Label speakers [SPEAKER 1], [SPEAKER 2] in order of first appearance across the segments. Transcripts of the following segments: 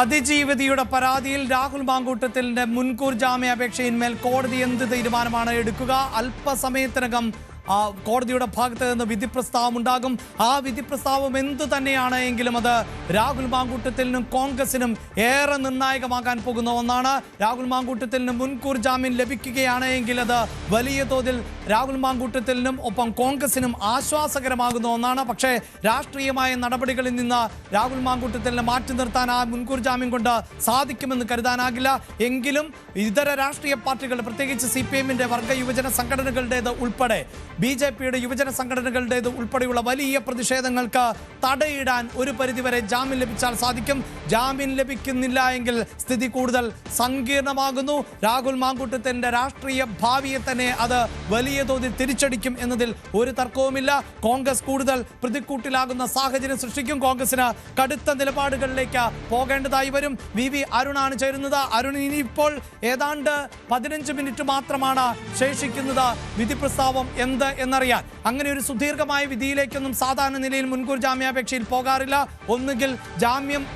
[SPEAKER 1] അതിജീവിതയുടെ പരാതിയിൽ രാഹുൽ മാങ്കൂട്ടത്തിലിന്റെ മുൻകൂർ ജാമ്യാപേക്ഷയിന്മേൽ കോടതി എന്ത് തീരുമാനമാണ് എടുക്കുക? അല്പസമയത്തിനകം കോടതിയുടെ ഭാഗത്ത് നിന്ന് വിധി പ്രസ്താവം ഉണ്ടാകും. ആ വിധി പ്രസ്താവം എന്തു തന്നെയാണ് എങ്കിലും അത് രാഹുൽ മാങ്കൂട്ടത്തിനും കോൺഗ്രസിനും ഏറെ നിർണായകമാകാൻ പോകുന്ന ഒന്നാണ്. രാഹുൽ മാങ്കൂട്ടത്തിന് മുൻകൂർ ജാമ്യം ലഭിക്കുകയാണ് എങ്കിൽ അത് വലിയ തോതിൽ രാഹുൽ മാങ്കൂട്ടത്തിനും ഒപ്പം കോൺഗ്രസിനും ആശ്വാസകരമാകുന്ന ഒന്നാണ്. പക്ഷേ രാഷ്ട്രീയമായ നടപടികളിൽ നിന്ന് രാഹുൽ മാങ്കൂട്ടത്തിനെ മാറ്റി നിർത്താൻ ആ മുൻകൂർ ജാമ്യം കൊണ്ട് സാധിക്കുമെന്ന് കരുതാനാകില്ല. എങ്കിലും ഇതര രാഷ്ട്രീയ പാർട്ടികൾ പ്രത്യേകിച്ച് സി പി എമ്മിന്റെ വർഗ യുവജന സംഘടനകളുടേത് ഉൾപ്പെടെ ബി ജെ പിയുടെ യുവജന സംഘടനകളുടേത് ഉൾപ്പെടെയുള്ള വലിയ പ്രതിഷേധങ്ങൾക്ക് തടയിടാൻ ഒരു പരിധിവരെ ജാമ്യം ലഭിച്ചാൽ സാധിക്കും. ജാമ്യം ലഭിക്കുന്നില്ല എങ്കിൽ സ്ഥിതി കൂടുതൽ സങ്കീർണമാകുന്നു. രാഹുൽ മാങ്കൂട്ടത്തിന്റെ രാഷ്ട്രീയ ഭാവിയെ തന്നെ അത് വലിയ തോതിൽ തിരിച്ചടിക്കും എന്നതിൽ ഒരു തർക്കവുമില്ല. കോൺഗ്രസ് കൂടുതൽ പ്രതിക്കൂട്ടിലാകുന്ന സാഹചര്യം സൃഷ്ടിക്കും. കോൺഗ്രസിന് കടുത്ത നിലപാടുകളിലേക്ക് പോകേണ്ടതായി വരും. വി വി അരുണാണ് ചേരുന്നത്. അരുൺ ഇനിയിപ്പോൾ ഏതാണ്ട് പതിനഞ്ച് മിനിറ്റ് മാത്രമാണ് ശേഷിക്കുന്നത് വിധി പ്രസ്താവം എന്ത് എന്നറിയാൻ. അങ്ങനെ ഒരു സുദീർഘമായ വിധിയിലേക്കൊന്നും സാധാരണ നിലയിൽ മുൻകൂർ ജാമ്യാപേക്ഷയിൽ പോകാറില്ല. ഒന്നുകിൽ ജാമ്യം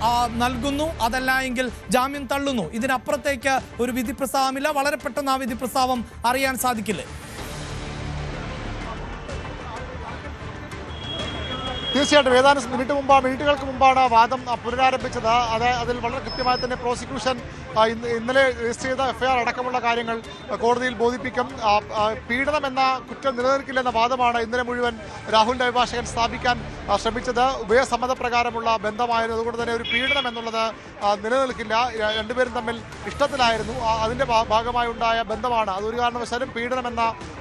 [SPEAKER 1] നൽകുന്നു. അതല്ല എങ്കിൽ ജാമ്യം തള്ളുന്നു. ഇതിനപ്പുറത്തേക്ക് ഒരു വിധി പ്രസ്താവമില്ല വളരെ പെട്ടെന്ന് ആ വിധി പ്രസ്താവം അറിയാൻ സാധിക്കില്ലേ?
[SPEAKER 2] തീർച്ചയായിട്ടും. ഏതാനും മിനിറ്റ് മുമ്പ് മിനിറ്റുകൾക്ക് മുമ്പാണ് വാദം പുനരാരംഭിച്ചത്. അത് അതിൽ വളരെ കൃത്യമായി തന്നെ പ്രോസിക്യൂഷൻ ഇന്നലെ രജിസ്റ്റർ ചെയ്ത എഫ്ഐആർ അടക്കമുള്ള കാര്യങ്ങൾ കോടതിയിൽ ബോധിപ്പിക്കും. പീഡനം എന്ന കുറ്റം നിലനിൽക്കില്ലെന്ന വാദമാണ് ഇന്നലെ മുഴുവൻ രാഹുലിന്റെ അഭിഭാഷകൻ സ്ഥാപിക്കാൻ ആ, ഉഭയസമ്മത പ്രകാരമുള്ള ബന്ധമായിരുന്നു. അതുകൊണ്ട് തന്നെ ഒരു പീഡനം എന്നുള്ളത് നിലനിൽക്കില്ല. രണ്ടുപേരും തമ്മിൽ ഇഷ്ടത്തിലായിരുന്നു. അതിന്റെ ഭാഗമായി ഉണ്ടായ ബന്ധമാണ്. അതൊരു കാരണവശാലും പീഡനം എന്ന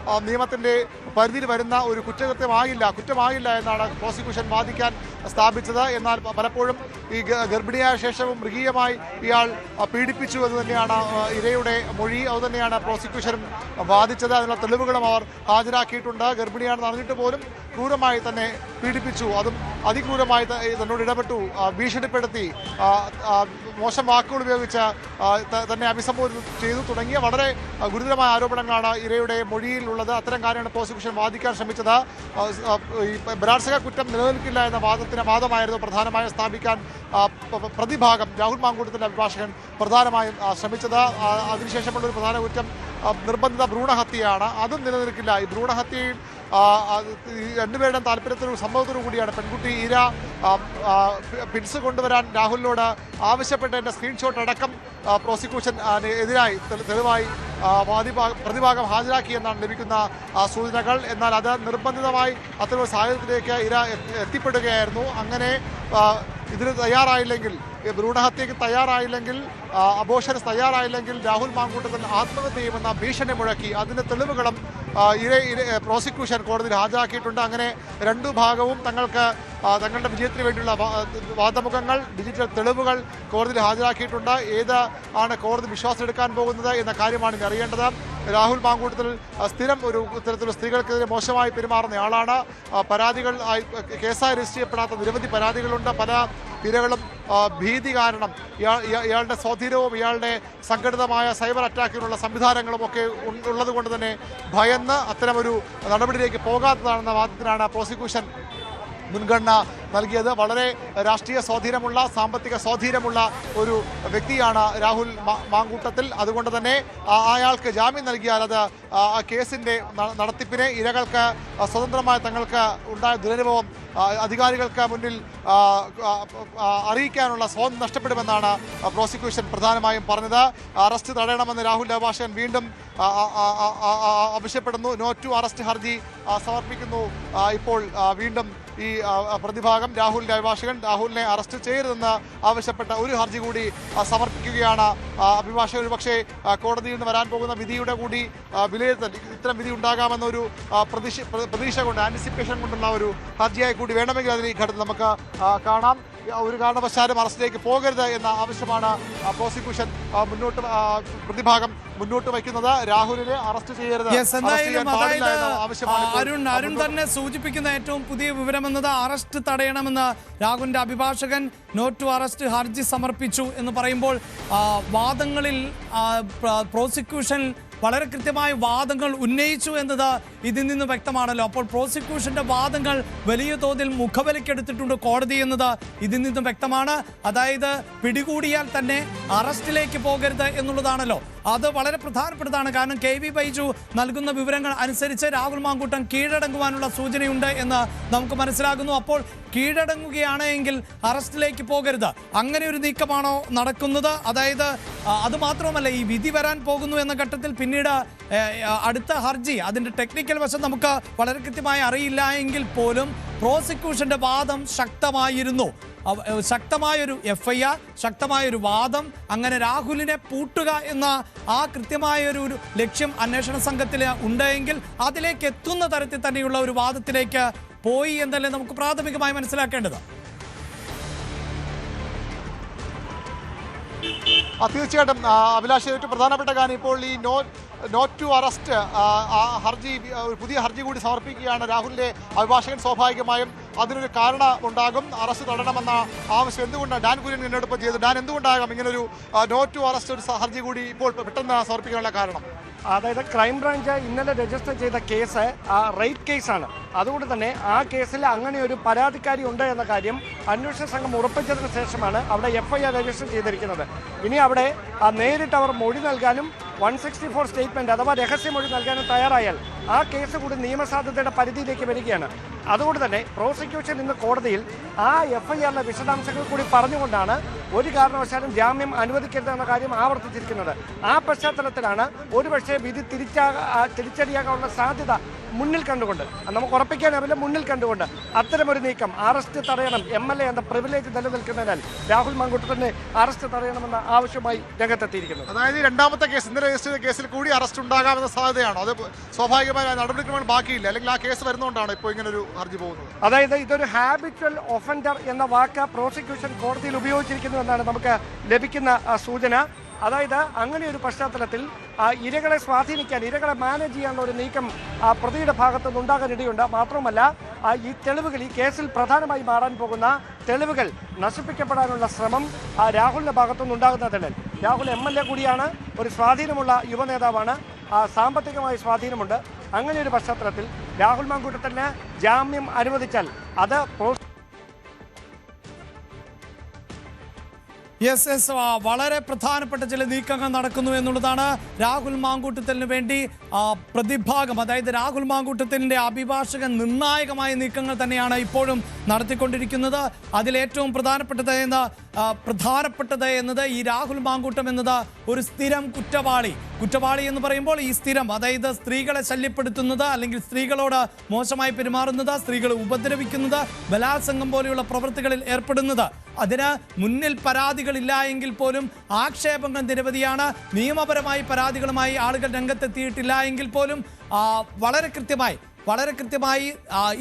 [SPEAKER 2] ആ, നിയമത്തിന്റെ പരിധിയിൽ വരുന്ന ഒരു കുറ്റകൃത്യമാകില്ല കുറ്റമാകില്ല എന്നാണ് പ്രോസിക്യൂഷൻ വാദിക്കാൻ സ്ഥാപിച്ചത്. എന്നാൽ പലപ്പോഴും ഈ ഗർഭിണിയായ ശേഷവും മൃഗീയമായി ഇയാൾ പീഡിപ്പിച്ചു എന്ന് തന്നെയാണ് ഇരയുടെ മൊഴി. അതുതന്നെയാണ് പ്രോസിക്യൂഷനും വാദിച്ചത്. അതിനുള്ള തെളിവുകളും അവർ ഹാജരാക്കിയിട്ടുണ്ട്. ഗർഭിണിയാണെന്ന് അറിഞ്ഞിട്ട് പോലും ക്രൂരമായി തന്നെ പീഡിപ്പിച്ചു. അതും അതിക്രൂരമായി തന്നോട് ഇടപെട്ടു. ഭീഷണിപ്പെടുത്തി. മോശം വാക്കുകൾ ഉപയോഗിച്ച് തന്നെ അഭിസംബോധന ചെയ്തു തുടങ്ങിയ വളരെ ഗുരുതരമായ ആരോപണങ്ങളാണ് ഇരയുടെ മൊഴിയിലുള്ളത്. അത്തരം കാര്യമാണ് പ്രോസിക്യൂഷൻ വാദിക്കാൻ ശ്രമിച്ചത്. ഈ ബലാത്സംഗ കുറ്റം നിലനിൽക്കില്ല എന്ന വാദത്തിന് വാദമായിരുന്നു പ്രധാനമായും സ്ഥാപിക്കാൻ പ്രതിഭാഗം രാഹുൽ മാങ്കൂട്ടത്തിന്റെ അഭിഭാഷകൻ പ്രധാനമായും ശ്രമിച്ചത്. അതിനുശേഷമുള്ള ഒരു പ്രധാന കുറ്റം നിർബന്ധിത ഭ്രൂണഹത്യയാണ്. അതും നിലനിൽക്കില്ല. ഈ ഭ്രൂണഹത്യയിൽ രണ്ടുപേരുടെയും താല്പര്യത്തിനും സമ്മതത്തിനും കൂടിയാണ് പെൺകുട്ടി പി- പിൻസ് കൊണ്ടുവരാൻ രാഹുലിനോട് ആവശ്യപ്പെട്ട ആവശ്യപ്പെട്ടതിന്റെ സ്ക്രീൻഷോട്ട് അടക്കം പ്രോസിക്യൂഷൻ എതിരായി തെളി- തെളിവായി പ്രതിഭാഗം ഹാജരാക്കിയെന്നാണ് ലഭിക്കുന്ന സൂചനകൾ. എന്നാൽ അത് നിർബന്ധിതമായി അത്തരമൊരു സാഹചര്യത്തിലേക്ക് ഇര എത്തിപ്പെടുകയായിരുന്നു. അങ്ങനെ ഇതിന് തയ്യാറായില്ലെങ്കിൽ ഭ്രൂണഹത്യക്ക് തയ്യാറായില്ലെങ്കിൽ അബോഷന് തയ്യാറായില്ലെങ്കിൽ രാഹുൽ മാങ്കൂട്ടത്തിൽ ആത്മഹത്യ ചെയ്യുമെന്ന ഭീഷണി മുഴക്കി. അതിന്റെ തെളിവുകളും ഇരേ പ്രോസിക്യൂഷൻ കോടതിയിൽ ഹാജരാക്കിയിട്ടുണ്ട്. അങ്ങനെ രണ്ടു ഭാഗവും തങ്ങൾക്ക് തങ്ങളുടെ വിജയത്തിന് വേണ്ടിയുള്ള വാദമുഖങ്ങൾ ഡിജിറ്റൽ തെളിവുകൾ കോടതിയിൽ ഹാജരാക്കിയിട്ടുണ്ട്. ഏത് ആണ് കോടതി വിശ്വാസം എടുക്കാൻ പോകുന്നത് എന്ന കാര്യമാണ് ഇനി അറിയേണ്ടത്. രാഹുൽ മാങ്കൂട്ടത്തിൽ സ്ഥിരം ഒരു ഇത്തരത്തിലുള്ള സ്ത്രീകൾക്കെതിരെ മോശമായി പെരുമാറുന്ന ആളാണ്. പരാതികൾ കേസായി രജിസ്റ്റർ ചെയ്യപ്പെടാത്ത നിരവധി പരാതികളുണ്ട്. പല ഇരകളും ഭീതി കാരണം ഇയാളുടെ ഇയാ- സ്വാധീനവും ഇയാളുടെ സംഘടിതമായ സൈബർ അറ്റാക്കിനുള്ള സംവിധാനങ്ങളും ഒക്കെ ഉള്ളതുകൊണ്ട് ഉള്ളത് കൊണ്ട് തന്നെ ഭയന്ന് അത്തരമൊരു നടപടിയിലേക്ക് പോകാത്തതാണെന്ന വാദത്തിനാണ് പ്രോസിക്യൂഷൻ മുൻഗണന നൽകിയത്. വളരെ രാഷ്ട്രീയ സ്വാധീനമുള്ള സാമ്പത്തിക സ്വാധീനമുള്ള ഒരു വ്യക്തിയാണ് രാഹുൽ മാങ്കൂട്ടത്തിൽ. അതുകൊണ്ട് തന്നെ അയാൾക്ക് ജാമ്യം നൽകിയാൽ അത് ആ കേസിന്റെ നടത്തിപ്പിനെ ഇരകൾക്ക് സ്വതന്ത്രമായി തങ്ങൾക്ക് ഉണ്ടായ ദുരനുഭവം അധികാരികൾക്ക് മുന്നിൽ അറിയിക്കാനുള്ള സ്വാതന്ത്ര്യം നഷ്ടപ്പെടുമെന്നാണ് പ്രോസിക്യൂഷൻ പ്രധാനമായും പറഞ്ഞത്. അറസ്റ്റ് തടയണമെന്ന് രാഹുൽ അഭാഷൻ വീണ്ടും ആവശ്യപ്പെടുന്നു. നോ ടു അറസ്റ്റ് ഹർജി സമർപ്പിക്കുന്നു. ഇപ്പോൾ വീണ്ടും ഈ പ്രതിഭാഗം രാഹുലിന്റെ അഭിഭാഷകൻ രാഹുലിനെ അറസ്റ്റ് ചെയ്യരുതെന്ന് ആവശ്യപ്പെട്ട ഒരു ഹർജി കൂടി സമർപ്പിക്കുകയാണ്. അഭിഭാഷകർ പക്ഷേ കോടതിയിൽ നിന്ന് വരാൻ പോകുന്ന വിധിയുടെ കൂടി വിലയിരുത്തൽ. ഇത്തരം വിധി ഉണ്ടാകാമെന്നൊരു പ്രതീക്ഷ പ്ര- പ്രതീക്ഷ കൊണ്ട് ആന്റിസിപ്പേഷൻ കൊണ്ടുള്ള ഒരു ഹർജിയായി കൂടി വേണമെങ്കിൽ അതിന് ഈ ഘട്ടത്തിൽ നമുക്ക് കാണാം. ഒരു കാരണവശാലും അറസ്റ്റിലേക്ക് പോകരുത് എന്ന ആവശ്യമാണ് പ്രോസിക്യൂഷൻ മുന്നോട്ട് പ്രതിഭാഗം മുന്നോട്ട് വയ്ക്കുന്നത്. രാഹുലിനെ അറസ്റ്റ് ചെയ്യരുത്.
[SPEAKER 1] അരുൺ അരുൺ തന്നെ സൂചിപ്പിക്കുന്ന ഏറ്റവും പുതിയ വിവരം എന്നത് അറസ്റ്റ് തടയണമെന്ന് രാഹുലിന്റെ അഭിഭാഷകൻ നോട്ട് ടു അറസ്റ്റ് ഹർജി സമർപ്പിച്ചു എന്ന് പറയുമ്പോൾ വാദങ്ങളിൽ പ്രോസിക്യൂഷൻ വളരെ കൃത്യമായ വാദങ്ങൾ ഉന്നയിച്ചു എന്നത് ഇതിൽ നിന്ന് വ്യക്തമാണല്ലോ. അപ്പോൾ പ്രോസിക്യൂഷന്റെ വാദങ്ങൾ വലിയ തോതിൽ മുഖവിലക്കെടുത്തിട്ടുണ്ട് കോടതി എന്നത് ഇതിൽ നിന്നും വ്യക്തമാണ്. അതായത് പിടികൂടിയാൽ തന്നെ അറസ്റ്റിലേക്ക് പോകരുത് എന്നുള്ളതാണല്ലോ. അത് വളരെ പ്രധാനപ്പെട്ടതാണ്. കാരണം കെ വി ബൈജു നൽകുന്ന വിവരങ്ങൾ അനുസരിച്ച് രാഹുൽ മാങ്കൂട്ടം കീഴടങ്ങുവാനുള്ള സൂചനയുണ്ട് എന്ന് നമുക്ക് മനസ്സിലാകുന്നു. അപ്പോൾ കീഴടങ്ങുകയാണ് എങ്കിൽ അറസ്റ്റിലേക്ക് പോകരുത്. അങ്ങനെ ഒരു നീക്കമാണോ നടക്കുന്നത്? അതായത് അത് മാത്രമല്ല ഈ വിധി വരാൻ പോകുന്നു എന്ന ഘട്ടത്തിൽ പിന്നീട് അടുത്ത ഹർജി അതിന്റെ ടെക്നിക്കൽ വശം നമുക്ക് വളരെ കൃത്യമായി അറിയില്ല എങ്കിൽ പോലും പ്രോസിക്യൂഷന്റെ വാദം ശക്തമായിരുന്നു. ശക്തമായൊരു എഫ് ഐ ആർ ശക്തമായൊരു വാദം അങ്ങനെ രാഹുലിനെ പൂട്ടുക എന്ന ആ കൃത്യമായൊരു ലക്ഷ്യം അന്വേഷണ സംഘത്തിൽ ഉണ്ടെങ്കിൽ അതിലേക്ക് എത്തുന്ന തരത്തിൽ തന്നെയുള്ള ഒരു വാദത്തിലേക്ക് പോയി എന്നല്ലേ നമുക്ക് പ്രാഥമികമായി മനസ്സിലാക്കേണ്ടത്?
[SPEAKER 2] തീർച്ചയായിട്ടും അഭിലാഷ് ഏറ്റവും പ്രധാനപ്പെട്ട കാര്യം ഇപ്പോൾ ഈ നോ നോട്ട് ടു അറസ്റ്റ് ആ ഹർജി ഒരു പുതിയ ഹർജി കൂടി സമർപ്പിക്കുകയാണ് രാഹുലിന്റെ അഭിഭാഷകൻ സ്വാഭാവികമായും. അതിനൊരു കാരണം ഉണ്ടാകും. അറസ്റ്റ് തടയണമെന്ന ആവശ്യം എന്തുകൊണ്ടാണ് ഡാൻ കുര്യൻ എന്നോടൊപ്പം ചെയ്തു? ഡാൻ എന്തുകൊണ്ടാകാം ഇങ്ങനൊരു നോട്ട് ടു അറസ്റ്റ് ഒരു ഹർജി കൂടി ഇപ്പോൾ പെട്ടെന്ന് സമർപ്പിക്കാനുള്ള കാരണം?
[SPEAKER 3] അതായത് ക്രൈംബ്രാഞ്ച് ഇന്നലെ രജിസ്റ്റർ ചെയ്ത കേസ് ആ റേപ്പ് കേസാണ് അതുകൊണ്ട് തന്നെ ആ കേസിൽ അങ്ങനെ ഒരു പരാതിക്കാരി ഉണ്ട് എന്ന കാര്യം അന്വേഷണ സംഘം ഉറപ്പിച്ചതിന് ശേഷമാണ് അവിടെ എഫ്ഐആർ രജിസ്റ്റർ ചെയ്തിരിക്കുന്നത്. ഇനി അവിടെ നേരിട്ട് അവർ മൊഴി നൽകാനും വൺ സിക്സ്റ്റി ഫോർ അഥവാ രഹസ്യ മൊഴി നൽകാനും തയ്യാറായാൽ ആ കേസ് കൂടി നിയമസാധ്യതയുടെ പരിധിയിലേക്ക് വരികയാണ്. അതുകൊണ്ട് തന്നെ പ്രോസിക്യൂഷൻ ഇന്ന് കോടതിയിൽ ആ എഫ് ഐ ആറിലെ വിശദാംശങ്ങൾ കൂടി പറഞ്ഞുകൊണ്ടാണ് ഒരു കാരണവശാലും ജാമ്യം അനുവദിക്കരുത് എന്ന കാര്യം ആവർത്തിച്ചിരിക്കുന്നത്. ആ പശ്ചാത്തലത്തിലാണ് ഒരുപക്ഷെ വിധി തിരിച്ചാ തിരിച്ചടിയാകാനുള്ള സാധ്യത മുന്നിൽ കണ്ടുകൊണ്ട് നമുക്ക് ഉറപ്പിക്കാനാവില്ല മുന്നിൽ കണ്ടുകൊണ്ട് അത്തരമൊരു നീക്കം അറസ്റ്റ് തടയണം എം എൽ എ എന്ന പ്രിവിലേജ് നിലനിൽക്കുന്നതിനാൽ രാഹുൽ മങ്കുട്ടത്തിന് അറസ്റ്റ് തടയണമെന്ന ആവശ്യമായി രംഗത്തെത്തിയിരിക്കുന്നു.
[SPEAKER 2] അതായത് രണ്ടാമത്തെ കേസ് ഇന്നലെ രജിസ്റ്റർ ചെയ്ത കേസിൽ കൂടി അറസ്റ്റ് ഉണ്ടാകാമെന്ന സാധ്യതയാണോ? അത് സ്വാഭാവികമായ നടപടിക്രമങ്ങൾ ബാക്കിയില്ല. അല്ലെങ്കിൽ ആ കേസ് വരുന്നതുകൊണ്ടാണ് ഇപ്പോൾ ഇങ്ങനെ ഒരു ഹർജി പോകുന്നത്.
[SPEAKER 3] അതായത് ഇതൊരു ഹാബിറ്റൽ ഒഫൻഡർ എന്ന വാക്ക് പ്രോസിക്യൂഷൻ കോടതിയിൽ ഉപയോഗിച്ചിരിക്കുന്നു എന്നാണ് നമുക്ക് ലഭിക്കുന്ന സൂചന. അതായത് അങ്ങനെ ഒരു പശ്ചാത്തലത്തിൽ ഇരകളെ സ്വാധീനിക്കാൻ ഇരകളെ മാനേജ് ചെയ്യാനുള്ള ഒരു നീക്കം പ്രതിയുടെ ഭാഗത്തു നിന്നുണ്ടാകാനിടയുണ്ട് മാത്രമല്ല ഈ തെളിവുകൾ ഈ കേസിൽ പ്രധാനമായി മാറാൻ പോകുന്ന തെളിവുകൾ നശിപ്പിക്കപ്പെടാനുള്ള ശ്രമം ആ, രാഹുലിന്റെ തെളിവ്. രാഹുൽ എം എൽ എ കൂടിയാണ് ഒരു സ്വാധീനമുള്ള യുവനേതാവാണ്. സാമ്പത്തികമായ സ്വാധീനമുണ്ട്. അങ്ങനെ ഒരു പശ്ചാത്തലത്തിൽ രാഹുൽ മാങ്കൂട്ടത്തിന് ജാമ്യം അനുവദിച്ചാൽ അത്
[SPEAKER 1] യെസ് യെസ് വളരെ പ്രധാനപ്പെട്ട ചില നീക്കങ്ങൾ നടക്കുന്നു എന്നുള്ളതാണ് രാഹുൽ മാങ്കൂട്ടത്തിന് വേണ്ടി പ്രതിഭാഗം. അതായത് രാഹുൽ മാങ്കൂട്ടത്തിന്റെ അഭിഭാഷകൻ നിർണായകമായ നീക്കങ്ങൾ തന്നെയാണ് ഇപ്പോഴും നടത്തിക്കൊണ്ടിരിക്കുന്നത്. അതിലേറ്റവും പ്രധാനപ്പെട്ടത് എന്ന് പ്രധാനപ്പെട്ടത് എന്നത് ഈ രാഹുൽ മാങ്കൂട്ടം എന്നത് ഒരു സ്ഥിരം കുറ്റവാളി. കുറ്റവാളി എന്ന് പറയുമ്പോൾ ഈ സ്ഥിരം അതായത് സ്ത്രീകളെ ശല്യപ്പെടുത്തുന്നത് അല്ലെങ്കിൽ സ്ത്രീകളോട് മോശമായി പെരുമാറുന്നത് സ്ത്രീകളെ ഉപദ്രവിക്കുന്നത് ബലാത്സംഗം പോലെയുള്ള പ്രവൃത്തികളിൽ ഏർപ്പെടുന്നത്. അതിന് മുന്നിൽ പരാതികളില്ല എങ്കിൽ പോലും ആക്ഷേപങ്ങൾ നിരവധിയാണ്. നിയമപരമായി പരാതികളുമായി ആളുകൾ രംഗത്തെത്തിയിട്ടില്ല എങ്കിൽ പോലും വളരെ കൃത്യമായി വളരെ കൃത്യമായി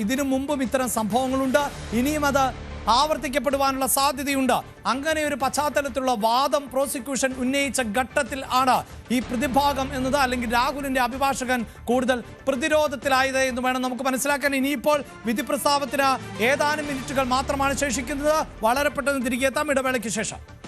[SPEAKER 1] ഇതിനു മുമ്പും ഇത്തരം സംഭവങ്ങളുണ്ട്. ഇനിയും അത് ആവർത്തിക്കപ്പെടുവാനുള്ള സാധ്യതയുണ്ട്. അങ്ങനെ ഒരു പശ്ചാത്തലത്തിലുള്ള വാദം പ്രോസിക്യൂഷൻ ഉന്നയിച്ച ഘട്ടത്തിൽ ആണ് ഈ പ്രതിഭാഗം എന്നത് അല്ലെങ്കിൽ രാഹുലിന്റെ അഭിഭാഷകൻ കൂടുതൽ പ്രതിരോധത്തിലായത് എന്ന് വേണം നമുക്ക് മനസ്സിലാക്കാൻ. ഇനിയിപ്പോൾ വിധി പ്രസ്താവത്തിന് ഏതാനും മിനിറ്റുകൾ മാത്രമാണ് ശേഷിക്കുന്നത്. വളരെ പെട്ടെന്ന് തിരികെ എത്താം. ഇടവേളയ്ക്ക് ശേഷം.